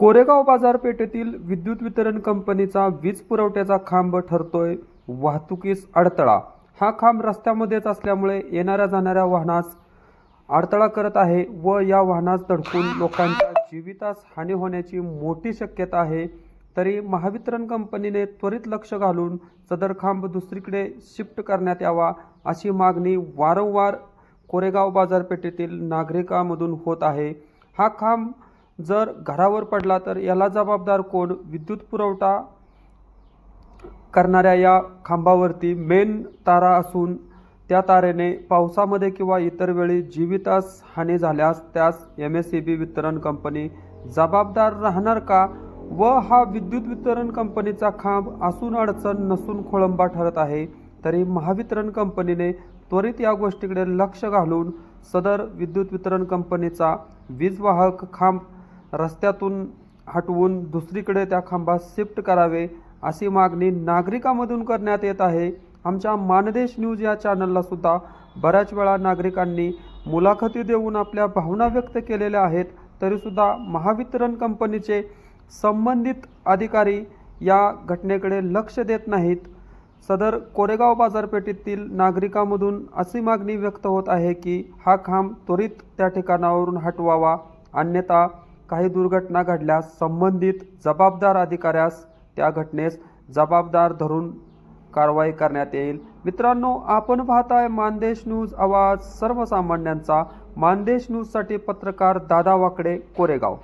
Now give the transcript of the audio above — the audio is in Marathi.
कोरेगाव बाजारपेठेतील विद्युत वितरण कंपनीचा वीज पुरवठ्याचा खांब ठरतोय वाहतुकीस अडथळा. हा खांब रस्त्यामध्येच असल्यामुळे येणाऱ्या जाणाऱ्या वाहनास अडथळा करत आहे व या वाहनास धडकून लोकांच्या जीवितास हानी होण्याची मोठी शक्यता आहे. तरी महावितरण कंपनीने त्वरित लक्ष घालून सदर खांब दुसरीकडे शिफ्ट करण्यात यावा अशी मागणी वारंवार कोरेगाव बाजारपेठेतील नागरिकांमधून होत आहे. हा खांब जर घरावर पडला तर याला जबाबदार कोण? विद्युत पुरवठा करणाऱ्या या खांबावरती मेन तारा असून त्या तारेने पावसामध्ये किंवा इतर वेळी जीवितास हानी झाल्यास त्यास एम एस सी बी वितरण कंपनी जबाबदार राहणार का? व हा विद्युत वितरण कंपनीचा खांब असून अडचण नसून खोळंबा ठरत आहे तरी महावितरण कंपनीने त्वरित या गोष्टीकडे लक्ष घालून सदर विद्युत वितरण कंपनीचा वीज वाहक खांब रस्त्यातून हटवून दुसरीकडे त्या खांबास शिफ्ट करावे अशी मागणी नागरिकांमधून करण्यात येत आहे. आमच्या मानदेश न्यूज या चॅनलला सुद्धा बऱ्याच वेळा नागरिकांनी मुलाखती देऊन आपल्या भावना व्यक्त केलेल्या आहेत. तरीसुद्धा महावितरण कंपनीचे संबंधित अधिकारी या घटनेकडे लक्ष देत नाहीत. सदर कोरेगाव बाजारपेठेतील नागरिकांमधून अशी मागणी व्यक्त होत आहे की हा खांब त्वरित त्या ठिकाणावरून हटवावा. अन्यथा काही दुर्घटना घडल्यास संबंधित जबाबदार अधिकाऱ्यास त्या घटनेस जबाबदार धरून कारवाई करण्यात येईल. मित्रांनो आपण पाहताय मानदेश न्यूज आवाज सर्वसामान्यांचा. मानदेश न्यूजसाठी पत्रकार दादा वाकडे कोरेगाव.